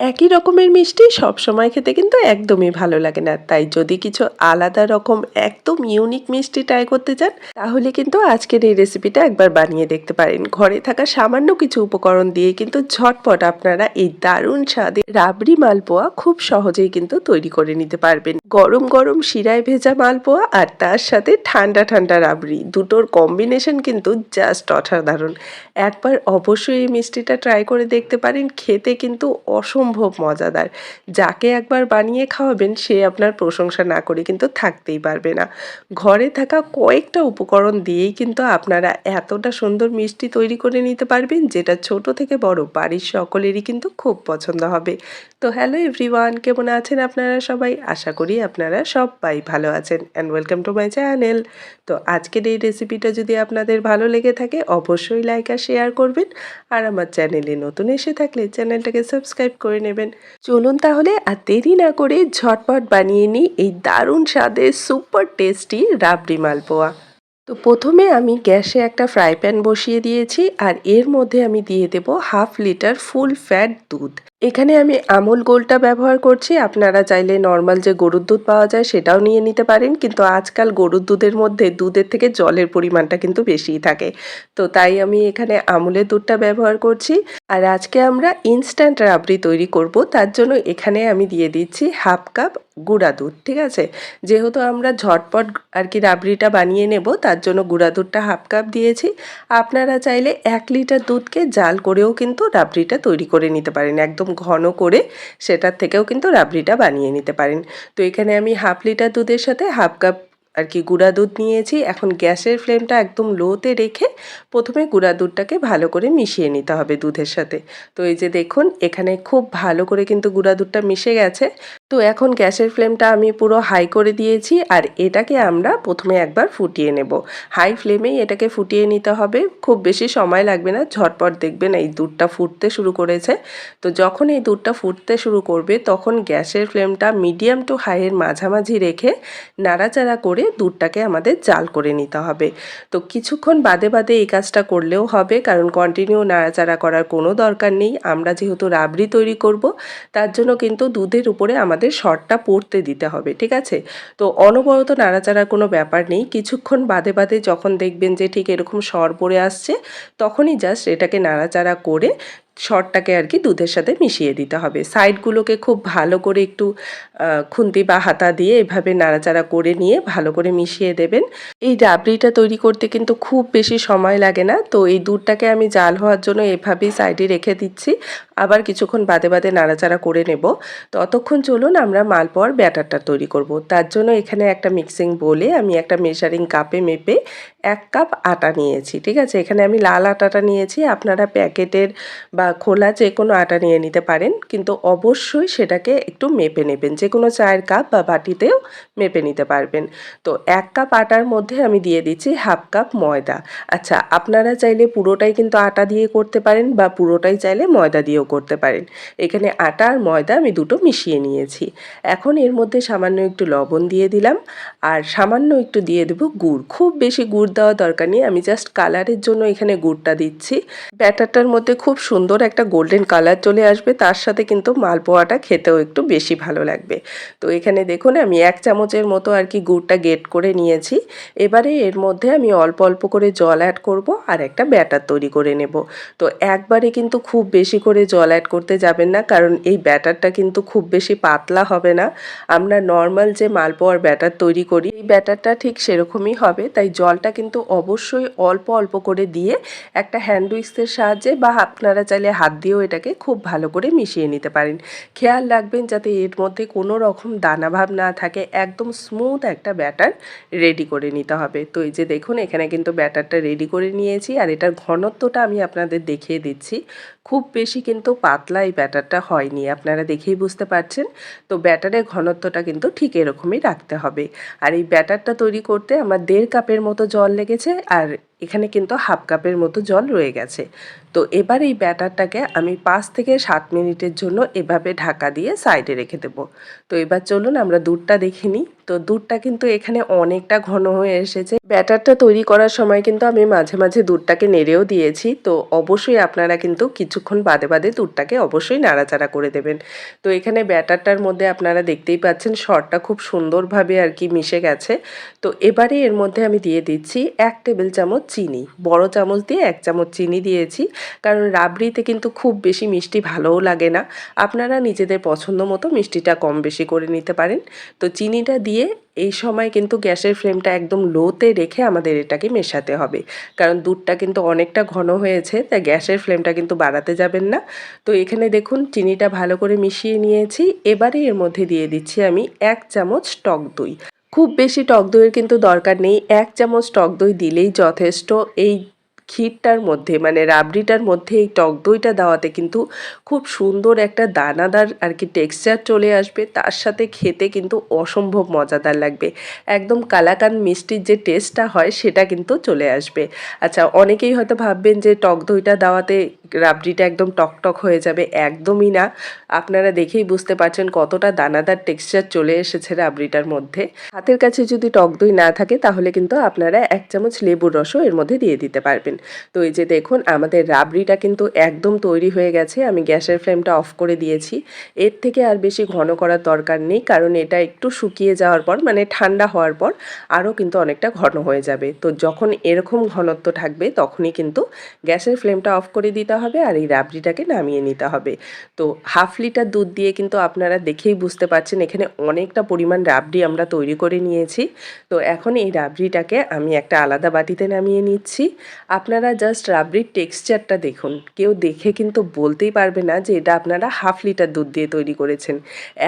একই রকমের মিষ্টি সব সময় খেতে কিন্তু একদমই ভালো লাগে না। তাই যদি কিছু আলাদা রকম, একদম ইউনিক মিষ্টি ট্রাই করতে চান, তাহলে কিন্তু আজকের এই রেসিপিটা একবার বানিয়ে দেখতে পারেন। ঘরে থাকা সামান্য কিছু উপকরণ দিয়ে কিন্তু ঝটপট আপনারা এই দারুণ স্বাদে রাবড়ি মালপোয়া খুব সহজেই কিন্তু তৈরি করে নিতে পারবেন। গরম গরম শিরায় ভেজা মালপোয়া আর তার সাথে ঠান্ডা ঠান্ডা রাবড়ি, দুটোর কম্বিনেশন কিন্তু জাস্ট অসাধারণ। একবার অবশ্যই এই মিষ্টিটা ট্রাই করে দেখতে পারেন, খেতে কিন্তু অসম্ভব মজাদার। যাকে একবার বানিয়ে খাওয়াবেন, সে আপনার প্রশংসা না করে কিন্তু থাকতেই পারবে না। ঘরে থাকা কয়েকটা উপকরণ দিয়েই কিন্তু আপনারা এতটা সুন্দর মিষ্টি তৈরি করে নিতে পারবেন, যেটা ছোট থেকে বড় বাড়ির সকলেরই কিন্তু খুব পছন্দ হবে। তো হ্যালো এভরিওয়ান, কেমন আছেন আপনারা সবাই? আশা করি আপনারা সবাই ভালো আছেন and welcome to my channel তো আজকের এই রেসিপিটা যদি আপনাদের ভালো লেগে থাকে, অবশ্যই লাইক আর শেয়ার করবেন। আর আমার চ্যানেলে নতুন এসে থাকলে চ্যানেলটাকে সাবস্ক্রাইব করে নেবেন। চলুন তাহলে আর দেরি না করে ঝটপট বানিয়ে নিই এই দারুণ স্বাদের সুপার টেস্টি রাবড়ি মালপোয়া। তো প্রথমে আমি গ্যাসে একটা ফ্রাই প্যান বসিয়ে দিয়েছি আর এর মধ্যে আমি দিয়ে দেব হাফ লিটার ফুল ফ্যাট দুধ। এখানে আমি আমুল গোলটা ব্যবহার করছি। আপনারা চাইলে নর্মাল যে গরুর দুধ পাওয়া যায় সেটাও নিয়ে নিতে পারেন। কিন্তু আজকাল গরুর দুধের মধ্যে দুধের থেকে জলের পরিমাণটা কিন্তু বেশিই থাকে। তো তাই আমি এখানে আমুলের দুধটা ব্যবহার করছি। আর আজকে আমরা ইনস্ট্যান্ট রাবড়ি তৈরি করব। তার জন্য এখানে আমি দিয়ে দিচ্ছি হাফ কাপ গুঁড়া দুধ, ঠিক আছে? যেহেতু আমরা ঝটপট আর কি রাবড়িটা বানিয়ে নেব, তার জন্য গুঁড়া দুধটা হাফ কাপ দিয়েছি। আপনারা চাইলে এক লিটার দুধকে জাল করেও কিন্তু রাবড়িটা তৈরি করে নিতে পারেন। একদম ঘন করে সেটার থেকেও কিন্তু রাবড়িটা বানিয়ে নিতে পারেন। তো এখানে আমি হাফ লিটার দুধের সাথে হাফ কাপ আর কি গুঁড়া দুধ নিয়েছি। এখন গ্যাসের ফ্লেমটা একদম লোতে রেখে প্রথমে গুঁড়া দুধটাকে ভালো করে মিশিয়ে নিতে হবে দুধের সাথে। তো এই যে দেখুন, এখানে খুব ভালো করে কিন্তু গুঁড়া দুধটা মিশে গেছে। তো এখন গ্যাসের ফ্লেমটা আমি পুরো হাই করে দিয়েছি আর এটাকে আমরা প্রথমে একবার ফুটিয়ে নেব। হাই ফ্লেমেই এটাকে ফুটিয়ে নিতে হবে। খুব বেশি সময় লাগবে না, ঝটপট দেখবেন এই দুধটা ফুটতে শুরু করেছে। তো যখন এই দুধটা ফুটতে শুরু করবে, তখন গ্যাসের ফ্লেমটা মিডিয়াম টু হাইয়ের মাঝামাঝি রেখে নাড়াচাড়া করে দুধটাকে আমাদের জাল করে নিতে হবে। তো কিছুক্ষণ বাদে বাদে এই কাজটা করলেও হবে, কারণ কন্টিনিউ নাড়াচাড়া করার কোনো দরকার নেই। আমরা যেহেতু রাবড়ি তৈরি করব, তার জন্য কিন্তু দুধের উপরে আমাদের শর্টটা পড়তে দিতে হবে, ঠিক আছে? তো অনবরত নাড়াচাড়ার কোনো ব্যাপার নেই। কিছুক্ষণ বাদে বাদে যখন দেখবেন যে ঠিক এরকম সর পড়ে আসছে, তখনই জাস্ট এটাকে নাড়াচাড়া করে শর্টটাকে আর কি দুধের সাথে মিশিয়ে দিতে হবে। সাইডগুলোকে খুব ভালো করে একটু খুন্তি বা হাতা দিয়ে এভাবে নাড়াচাড়া করে নিয়ে ভালো করে মিশিয়ে দেবেন। এই রাবড়িটা তৈরি করতে কিন্তু খুব বেশি সময় লাগে না। তো এই দুধটাকে আমি জাল হওয়ার জন্য এভাবেই সাইডে রেখে দিচ্ছি। আবার কিছুক্ষণ বাদে বাদে নাড়াচাড়া করে নেব। ততক্ষণ চলুন আমরা মালপোয়ার ব্যাটারটা তৈরি করব। তার জন্য এখানে একটা মিক্সিং বলে আমি একটা মেশারিং কাপে মেপে এক কাপ আটা নিয়েছি, ঠিক আছে? এখানে আমি লাল আটাটা নিয়েছি। আপনারা প্যাকেটের বা খোলা যে কোনো আটা নিয়ে নিতে পারেন, কিন্তু অবশ্যই সেটাকে একটু মেপে নেবেন। যে কোনো চায়ের কাপ বা বাটিতেও মেপে নিতে পারবেন। তো এক কাপ আটার মধ্যে আমি দিয়ে দিচ্ছি হাফ কাপ ময়দা। আচ্ছা আপনারা চাইলে পুরোটাই কিন্তু আটা দিয়ে করতে পারেন বা পুরোটাই চাইলে ময়দা দিয়েও করতে পারেন। এখানে আটা আর ময়দা আমি দুটো মিশিয়ে নিয়েছি। এখন এর মধ্যে সামান্য একটু লবণ দিয়ে দিলাম। আর সামান্য একটু দিয়ে দেবো গুড়। খুব বেশি গুড় দেওয়া দরকার নেই। আমি জাস্ট কালারের জন্য এখানে গুড়টা দিচ্ছি। ব্যাটারটার মধ্যে খুব সুন্দর একটা গোল্ডেন কালার চলে আসবে। তার সাথে কিন্তু মালপোয়াটা খেতেও একটু বেশি ভালো লাগবে। তো এখানে দেখুন, আমি এক চামচের মতো আর কি গুড়টা গেট করে নিয়েছি। এবারে এর মধ্যে আমি অল্প অল্প করে জল অ্যাড করব আর একটা ব্যাটার তৈরি করে নেব। তো একবারে কিন্তু খুব বেশি করে জল অ্যাড করতে যাবেন না, কারণ এই ব্যাটারটা কিন্তু খুব বেশি পাতলা হবে না। আমরা নর্মাল যে মালপোয়ার ব্যাটার তৈরি করি, এই ব্যাটারটা ঠিক সেরকমই হবে। তাই জলটা কিন্তু অবশ্যই অল্প অল্প করে দিয়ে একটা হ্যান্ড সাহায্যে বা আপনারা চাইলে হাত দিয়েও এটাকে খুব ভালো করে মিশিয়ে নিতে পারেন। খেয়াল রাখবেন যাতে এর মধ্যে কোনো রকম দানাভাব না থাকে, একদম স্মুথ একটা ব্যাটার রেডি করে নিতে হবে। তো এই যে দেখুন, এখানে কিন্তু ব্যাটারটা রেডি করে নিয়েছি। আর এটার ঘনত্বটা আমি আপনাদের দেখিয়ে দিচ্ছি। খুব বেশি কিন্তু পাতলা এই ব্যাটারটা হয়নি, আপনারা দেখেই বুঝতে পারছেন। তো ব্যাটারের ঘনত্বটা কিন্তু ঠিক এরকমই রাখতে হবে। আর এই ব্যাটারটা তৈরি করতে আমার দেড় কাপের মতো জল লেগেছে, আর এখানে কিন্তু হাফ কাপের মতো জল রয়ে গেছে। তো এবার এই ব্যাটারটাকে আমি পাঁচ থেকে সাত মিনিটের জন্য এভাবে ঢাকা দিয়ে সাইডে রেখে দেব। তো এবার চলুন আমরা দুধটা দেখে নিই। তো দুধটা কিন্তু এখানে অনেকটা ঘন হয়ে এসেছে। ব্যাটারটা তৈরি করার সময় কিন্তু আমি মাঝে মাঝে দুধটাকে নেড়েও দিয়েছি। তো অবশ্যই আপনারা কিন্তু কিছুক্ষণ বাদে বাদে দুধটাকে অবশ্যই নাড়াচাড়া করে দেবেন। তো এখানে ব্যাটারটার মধ্যে আপনারা দেখতেই পাচ্ছেন শরটা খুব সুন্দরভাবে আর কি মিশে গেছে। তো এবারে এর মধ্যে আমি দিয়ে দিচ্ছি এক টেবিল চামচ চিনি। বড় চামচ দিয়ে এক চামচ চিনি দিয়েছি। কারণ রাবড়িতে কিন্তু খুব বেশি মিষ্টি ভালোও লাগে না। আপনারা নিজেদের পছন্দ মতো মিষ্টিটা কম বেশি করে নিতে পারেন। তো চিনিটা দিয়ে এই সময় কিন্তু গ্যাসের ফ্লেমটা একদম লোতে রেখে আমাদের এটাকে মেশাতে হবে। কারণ দুধটা কিন্তু অনেকটা ঘন হয়েছে, তাই গ্যাসের ফ্লেমটা কিন্তু বাড়াতে যাবেন না। তো এখানে দেখুন, চিনিটা ভালো করে মিশিয়ে নিয়েছি। এবারে এর মধ্যে দিয়ে দিচ্ছি আমি এক চামচ টক দই। খুব বেশি টক দইয়ের কিন্তু দরকার নেই। এক চামচ টক দই দিলেই যথেষ্ট। এই ক্ষীরটার মধ্যে মানে রাবড়িটার মধ্যে এই টক দইটা দেওয়াতে কিন্তু খুব সুন্দর একটা দানাদার আর কি টেক্সচার চলে আসবে। তার সাথে খেতে কিন্তু অসম্ভব মজাদার লাগবে। একদম কালাকান মিষ্টির যে টেস্টটা হয়, সেটা কিন্তু চলে আসবে। আচ্ছা অনেকেই হয়তো ভাববেন যে টক দইটা দেওয়াতে রাবড়িটা একদম টকটক হয়ে যাবে। একদমই না। আপনারা দেখেই বুঝতে পারছেন কতটা দানাদার টেক্সচার চলে এসেছে রাবড়িটার মধ্যে। হাতের কাছে যদি টক দই না থাকে, তাহলে কিন্তু আপনারা এক চামচ লেবুর রসও এর মধ্যে দিয়ে দিতে পারবেন। তো এই যে দেখুন, আমাদের রাবড়িটা কিন্তু একদম তৈরি হয়ে গেছে। আমি গ্যাসের ফ্লেমটা অফ করে দিয়েছি। এর থেকে আর বেশি ঘন করার দরকার নেই, কারণ এটা একটু শুকিয়ে যাওয়ার পর মানে ঠান্ডা হওয়ার পর আরও কিন্তু অনেকটা ঘন হয়ে যাবে। তো যখন এরকম ঘনত্ব থাকবে, তখনই কিন্তু গ্যাসের ফ্লেমটা অফ করে দিতে হবে আর এই রাবড়িটাকে নামিয়ে নিতে হবে। তো হাফ লিটার দুধ দিয়ে কিন্তু আপনারা দেখেই বুঝতে পারছেন, এখানে অনেকটা পরিমাণ রাবড়ি আমরা তৈরি করে নিয়েছি। তো এখন এই রাবড়িটাকে আমি একটা আলাদা বাটিতে নামিয়ে নিচ্ছি। আপনারা জাস্ট রাবড়ির টেক্সচারটা দেখুন। কেউ দেখে কিন্তু বলতেই পারবে না যে এটা আপনারা হাফ লিটার দুধ দিয়ে তৈরি করেছেন।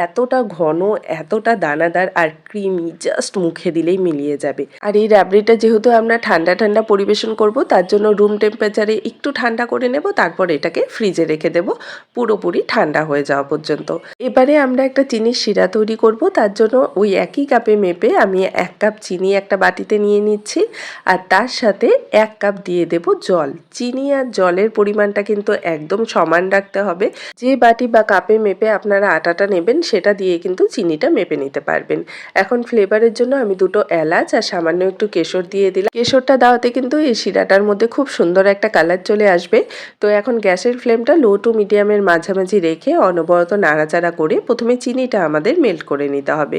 এতটা ঘন, এতটা দানাদার আর ক্রিমি জাস্ট মুখে দিলেই মিলিয়ে যাবে। আর এই রাবড়িটা যেহেতু আমরা ঠান্ডা ঠান্ডা পরিবেশন করব, তার জন্য রুম টেম্পারেচারে একটু ঠান্ডা করে নেব, তারপর এটাকে ফ্রিজে রেখে দেব। পুরোপুরি ঠান্ডা হয়ে যাওয়া পর্যন্ত। এবারে আমরা একটা চিনির শিরা তৈরি করব। তার জন্য ওই একই কাপে মেপে আমি এক কাপ চিনি একটা বাটিতে নিয়ে নিচ্ছি। আর তার সাথে এক কাপ দিয়ে দেব জল। চিনি আর জলের পরিমাণটা কিন্তু একদম সমান রাখতে হবে। যে বাটি বা কাপে মেপে আপনারা আটাটা নেবেন, সেটা দিয়ে কিন্তু চিনিটা মেপে নিতে পারবেন। এখন ফ্লেভারের জন্য আমি দুটো এলাচ আর সামান্য একটু কেশর দিয়ে দিলাম। কেশরটা দেওয়াতে কিন্তু এই শিরাটার মধ্যে খুব সুন্দর একটা কালার চলে আসবে। তো এখন গ্যাসের ফ্লেমটা লো টু মিডিয়ামের মাঝামাঝি রেখে অনবরত নাড়াচাড়া করে প্রথমে চিনিটা আমাদের মেল্ট করে নিতে হবে।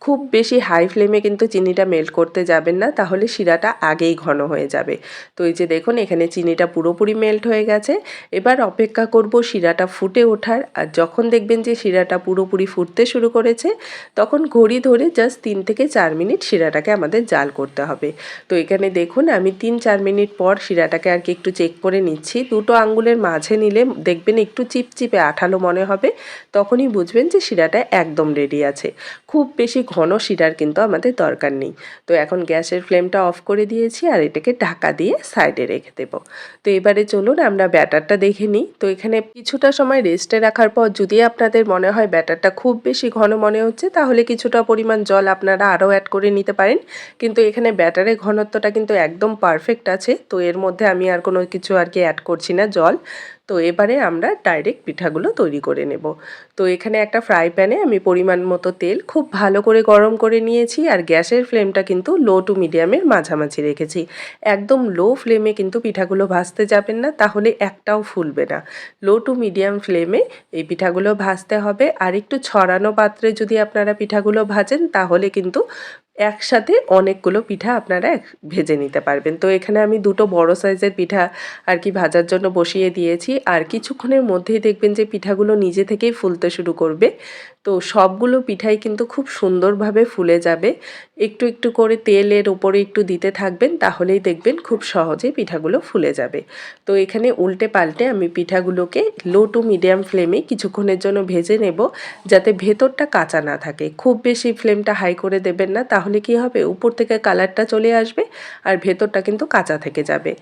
খুব বেশি হাই ফ্লেমে কিন্তু চিনিটা মেল্ট করতে যাবেন না, তাহলে শিরাটা আগেই ঘন হয়ে যাবে। তো এই যে দেখুন, এখানে চিনিটা পুরোপুরি মেল্ট হয়ে গেছে। এবার অপেক্ষা করব শিরাটা ফুটে ওঠার। আর যখন দেখবেন যে শিরাটা পুরোপুরি ফুটতে শুরু করেছে, তখন ঘড়ি ধরে জাস্ট তিন থেকে চার মিনিট শিরাটাকে আমাদের জাল করতে হবে। তো এখানে দেখুন, আমি তিন চার মিনিট পর শিরাটাকে আর কি একটু চেক করে নিচ্ছি। দুটো আঙ্গুলের মাঝে নিলে দেখবেন একটু চিপচিপে আঠালো মনে হবে। তখনই বুঝবেন যে শিরাটা একদম রেডি আছে। খুব বেশি ঘন শিরার কিন্তু আমাদের দরকার নেই। তো এখন গ্যাসের ফ্লেমটা অফ করে দিয়েছি আর এটাকে ঢাকা দিয়ে সাইডে রেখে দেব। তো এবারে চলুন আমরা ব্যাটারটা দেখে নিই। তো এখানে কিছুটা সময় রেস্টে রাখার পর যদি আপনাদের মনে হয় ব্যাটারটা খুব বেশি ঘন মনে হচ্ছে, তাহলে কিছুটা পরিমাণ জল আপনারা আরও অ্যাড করে নিতে পারেন। কিন্তু এখানে ব্যাটারের ঘনত্বটা কিন্তু একদম পারফেক্ট আছে, তো এর মধ্যে আমি আর কোনো কিছু আর কি অ্যাড করছি না জল। তো এবারে আমরা ডাইরেক্ট পিঠাগুলো তৈরি করে নেব। তো এখানে একটা ফ্রাই প্যানে আমি পরিমাণ মতো তেল খুব ভালো করে গরম করে নিয়েছি আর গ্যাসের ফ্লেমটা কিন্তু লো টু মিডিয়ামের মাঝামাঝি রেখেছি। একদম লো ফ্লেমে কিন্তু পিঠাগুলো ভাজতে যাবেন না, তাহলে একটাও ফুলবে না। লো টু মিডিয়াম ফ্লেমে এই পিঠাগুলো ভাজতে হবে। আর একটু ছড়ানো পাত্রে যদি আপনারা পিঠাগুলো ভাজেন, তাহলে কিন্তু একসাথে অনেকগুলো পিঠা আপনারা ভেজে নিতে পারবেন। তো এখানে আমি দুটো বড় সাইজের পিঠা আর কি ভাজার জন্য বসিয়ে দিয়েছি। আর কিছুক্ষণের মধ্যেই দেখবেন যে পিঠাগুলো নিজে থেকেই ফুলতে শুরু করবে। তো সবগুলো পিঠাই কিন্তু খুব সুন্দরভাবে ফুলে যাবে। একটু একটু করে তেলের ওপরে একটু দিতে থাকবেন, তাহলেই দেখবেন খুব সহজে পিঠাগুলো ফুলে যাবে। তো এখানে উল্টে পাল্টে আমি পিঠাগুলোকে লো টু মিডিয়াম ফ্লেমে কিছুক্ষণের জন্য ভেজে নেব, যাতে ভেতরটা কাঁচা না থাকে। খুব বেশি ফ্লেমটা হাই করে দেবেন না, তাহলে কি হবে? উপর থেকে কালারটা চলে আসবে আর ভেতরটা কিন্তু কাঁচা থেকে যাবে।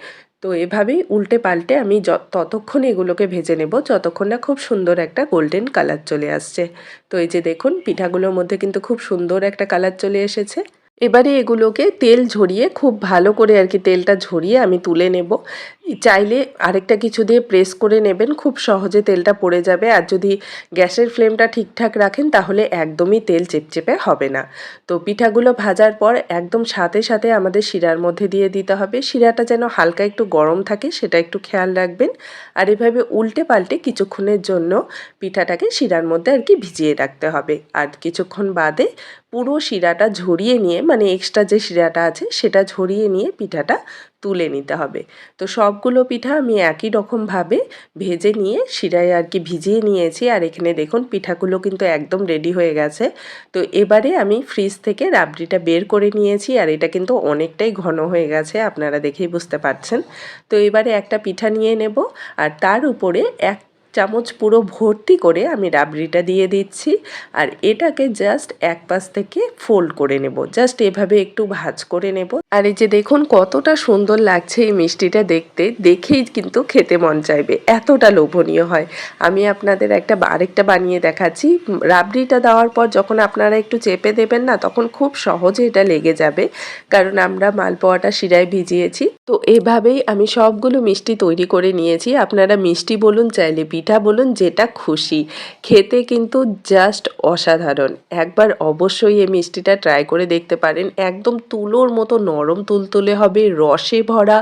তো এভাবেই উল্টে পাল্টে আমি ততক্ষণ এগুলোকে ভেজে নেব। যতক্ষণ না খুব সুন্দর একটা গোল্ডেন কালার চলে আসছে। তো এই যে দেখুন, পিঠাগুলোর মধ্যে কিন্তু খুব সুন্দর একটা কালার চলে এসেছে। এবারে এগুলোকে তেল ঝরিয়ে, খুব ভালো করে আর কি তেলটা ঝরিয়ে আমি তুলে নেব। চাইলে আরেকটা কিছু দিয়ে প্রেস করে নেবেন, খুব সহজে তেলটা পড়ে যাবে। আর যদি গ্যাসের ফ্লেমটা ঠিকঠাক রাখেন, তাহলে একদমই তেল চেপচেপে হবে না। তো পিঠাগুলো ভাজার পর একদম সাথে সাথে আমাদের শিরার মধ্যে দিয়ে দিতে হবে। শিরাটা যেন হালকা একটু গরম থাকে, সেটা একটু খেয়াল রাখবেন। আর এভাবে উল্টে পাল্টে কিছুক্ষণের জন্য পিঠাটাকে শিরার মধ্যে আর কি ভিজিয়ে রাখতে হবে। আর কিছুক্ষণ বাদে পুরো শিরাটা ঝরিয়ে নিয়ে মানে এক্সট্রা যে শিরাটা আছে, সেটা ঝরিয়ে নিয়ে পিঠাটা তুলে নিতে হবে। তো সবগুলো পিঠা আমি একই রকমভাবে ভেজে নিয়ে, শিরায় আর কি ভিজিয়ে নিয়েছি। আর এখানে দেখুন, পিঠাগুলো কিন্তু একদম রেডি হয়ে গেছে। তো এবারে আমি ফ্রিজ থেকে রাবড়িটা বের করে নিয়েছি। আর এটা কিন্তু অনেকটাই ঘন হয়ে গেছে, আপনারা দেখেই বুঝতে পারছেন। তো এবারে একটা পিঠা নিয়ে নেব। আর তার উপরে এক চামচ পুরো ভর্তি করে আমি রাবড়িটা দিয়ে দিচ্ছি। আর এটাকে জাস্ট এক পাশ থেকে ফোল্ড করে নেব। জাস্ট এভাবে একটু ভাজ করে নেব। আর এই যে দেখুন কতটা সুন্দর লাগছে এই মিষ্টিটা দেখতে। দেখেই কিন্তু খেতে মন চাইবে। এতটা লোভনীয় হয়। আমি আপনাদের একটা আরেকটা বানিয়ে দেখাচ্ছি। রাবড়িটা দেওয়ার পর যখন আপনারা একটু চেপে দেবেন না, তখন খুব সহজে এটা লেগে যাবে। কারণ আমরা মালপোয়াটা শিরায় ভিজিয়েছি। তো এভাবেই আমি সবগুলো মিষ্টি তৈরি করে নিয়েছি। আপনারা মিষ্টি বলুন, চাইলে পিঠা বলুন যেটা খুশি। খেতে কিন্তু জাস্ট অসাধারণ। একবার অবশ্যই এই মিষ্টিটা ট্রাই করে দেখতে পারেন। একদম তুলোর মতো নরম তুলতুলে হবে, রসে ভরা,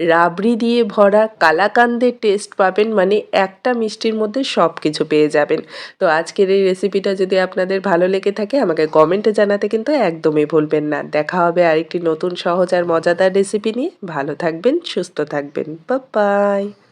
রাবড়ি দিয়ে ভরা, কালাকান্দের টেস্ট পাবেন মানে একটা মিষ্টির মধ্যে সব কিছু পেয়ে যাবেন। তো আজকের এই রেসিপিটা যদি আপনাদের ভালো লেগে থাকে, আমাকে কমেন্টে জানাতে কিন্তু একদমই ভুলবেন না। দেখা হবে আরেকটি নতুন সহজ আর মজাদার রেসিপি নিয়ে। ভালো থাকবেন, সুস্থ থাকবেন। বাই